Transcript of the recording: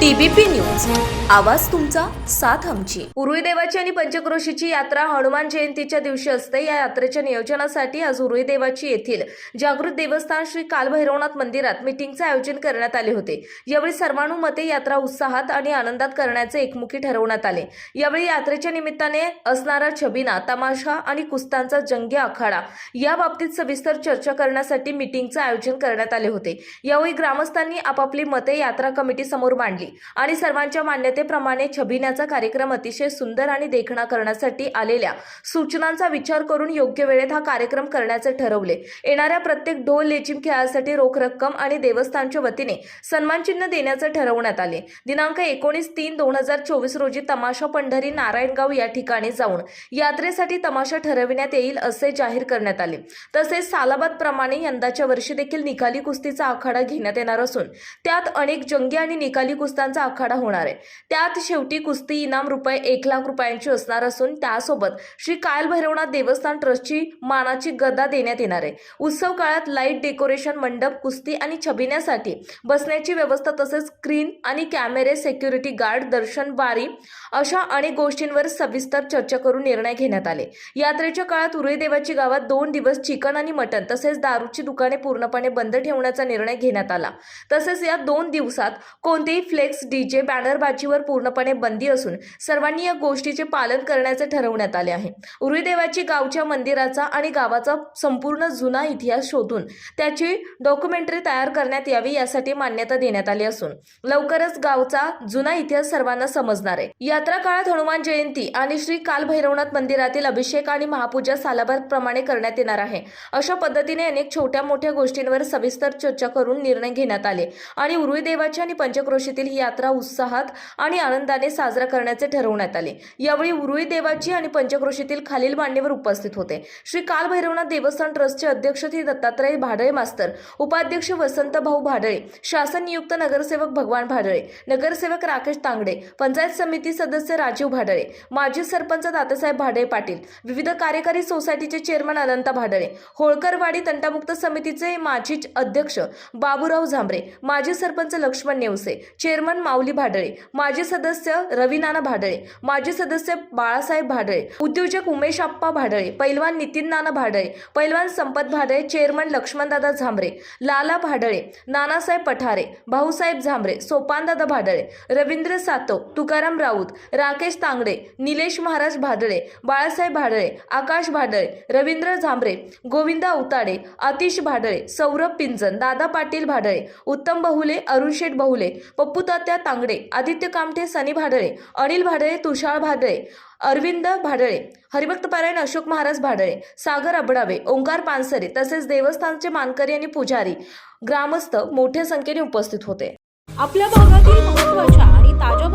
TBP news. आवाज तुमचा साथ आमची. उरुई देवाची आणि पंचक्रोशीची यात्रा हनुमान जयंतीच्या दिवशी असते. या यात्रेच्या नियोजनासाठी आज उरुळी देवाची येथील जागृत देवस्थान श्री कालभैरवनाथ मंदिरात मिटिंगचे आयोजन करण्यात आले होते. यावेळी सर्वानुमते यात्रा उत्साहात आणि आनंदात करण्याचे एकमुखी ठरवण्यात आले. यावेळी यात्रेच्या निमित्ताने असणारा छबिना तमाशा आणि कुस्तांचा जंगी आखाडा या बाबतीत सविस्तर चर्चा करण्यासाठी मिटिंगचे आयोजन करण्यात आले होते. यावेळी ग्रामस्थांनी आपापली मते यात्रा कमिटी समोर मांडली. आणि सर्वांच्या मान्यतेप्रमाणे छबिन्याचा कार्यक्रम अतिशय सुंदर आणि देखणा करण्यासाठी आलेल्या सूचनांचा विचार करून योग्य वेळेत हा कार्यक्रम करण्याचे ठरवले. येणाऱ्या प्रत्येक ढोल लेचिम खेळासाठी रोख रक्कम आणि देवस्थानच्या वतीने सन्मानचिन्ह देण्याचे ठरवण्यात आले. दिनांक एकोणीस तीन दोन हजार चोवीस रोजी तमाशा पंढरी नारायणगाव या ठिकाणी जाऊन यात्रेसाठी तमाशा ठरविण्यात येईल असे जाहीर करण्यात आले. तसेच सालाबाद प्रमाणे यंदाच्या वर्षी देखील निकाली कुस्तीचा आखाडा घेण्यात येणार असून त्यात अनेक जंगी आणि निकाली कुस्ती कुस्त्यांचा आखाडा होणार आहे. त्यात शेवटी कुस्ती इनाम रुपये एक लाख रुपयांची असणार असून त्यासोबत श्री कायल भैरवनाथ देवस्थान ट्रस्टची मानाची गदा देण्यात येणार आहे. उत्सव काळात लाइट डेकोरेशन मंडप कुस्ती आणि छबिण्यासाठी बसण्याची व्यवस्था तसेच स्क्रीन आणि कॅमेरे सेक्युरिटी गार्ड दर्शन बारी अशा अनेक गोष्टींवर सविस्तर चर्चा करून निर्णय घेण्यात आले. यात्रेच्या काळात उरुईदेवाची गावात दोन दिवस चिकन आणि मटण तसेच दारूची दुकाने पूर्णपणे बंद ठेवण्याचा निर्णय घेण्यात आला. तसेच या दोन दिवसात कोणतेही फ्ले फ्लेक्स डीजे बॅनरबाजीवर पूर्णपणे बंदी असून सर्वांनी या गोष्टीचे पालन करण्याचे ठरवण्यात आले आहे. उरीदेवाची गावच्या मंदिराचा आणि गावाचा संपूर्ण जुना इतिहास शोधून त्याची डॉक्युमेंटरी तयार करण्यात यावी यासाठी मान्यता देण्यात आली असून लवकरच गावचा जुना इतिहास सर्वांना समजणार आहे. यात्रा काळात हनुमान जयंती आणि श्री काल भैरवनाथ मंदिरातील अभिषेक आणि महापूजा सालाभर प्रमाणे करण्यात येणार आहे. अशा पद्धतीने अनेक छोट्या मोठ्या गोष्टींवर सविस्तर चर्चा करून निर्णय घेण्यात आले आणि उरुळी देवाची आणि पंचक्रोशीतील ही यात्रा उत्साहात आणि आनंदाने साजरा करण्याचे ठरवण्यात आले. यावेळी उरुळी देवाची आणि पंचक्रोशीतील खालील मान्यवर उपस्थित होते. श्री काल भैरवनाथ देवस्थान ट्रस्टचे अध्यक्ष श्री दत्तात्रय भाडळे मास्तर उपाध्यक्ष वसंत भाऊ भाडळे शासन नियुक्त नगरसेवक भगवान भाडळे नगरसेवक राकेश तांगडे पंचायत समिती सदस्य राजीव भाडळे माजी सरपंच दातासाहेब भाडळे पाटील विविध कार्यकारी सोसायटीचे चेअरमन अनंता भाडळे होळकरवाडी तंटामुक्त समितीचे माजी अध्यक्ष बाबूराव झांबरे माजी सरपंच लक्ष्मण नेवसे चेअरमन माऊली भाडळे माजी सदस्य रवीनाना भाडळे माजी सदस्य बाळासाहेब भाडळे उद्योजक उमेश आप्पा भाडळे पैलवान नितीन नाना भाडळे पैलवान संपत भाडळे चेअरमन लक्ष्मणदादा झांबरे लाला भाडळे नानासाहेब पठारे भाऊसाहेब झांबरे सोपानदादा भाडळे रवींद्र सातव तुकाराम राऊत राकेश तांगडे निलेश महाराज भाडळे बाळासाहेब भाडळे आकाश भाडळे रवींद्र झांबरे गोविंदा उताडे अतिश भाडळे सौरभ पिंजन दादा पाटील भाडळे उत्तम बहुले अरुण शेठ बहुले पप्पू तात्या तांगडे आदित्य कामठे सनी भाडळे अनिल भाडळे तुषार भाडळे अरविंद भाडळे हरिभक्तपारायण अशोक महाराज भाडळे सागर अबडावे ओंकार पानसरे तसेच देवस्थानचे मानकरी आणि पुजारी ग्रामस्थ मोठ्या संख्येने उपस्थित होते. आपल्या भागातील महत्त्वाच्या आणि ताज्या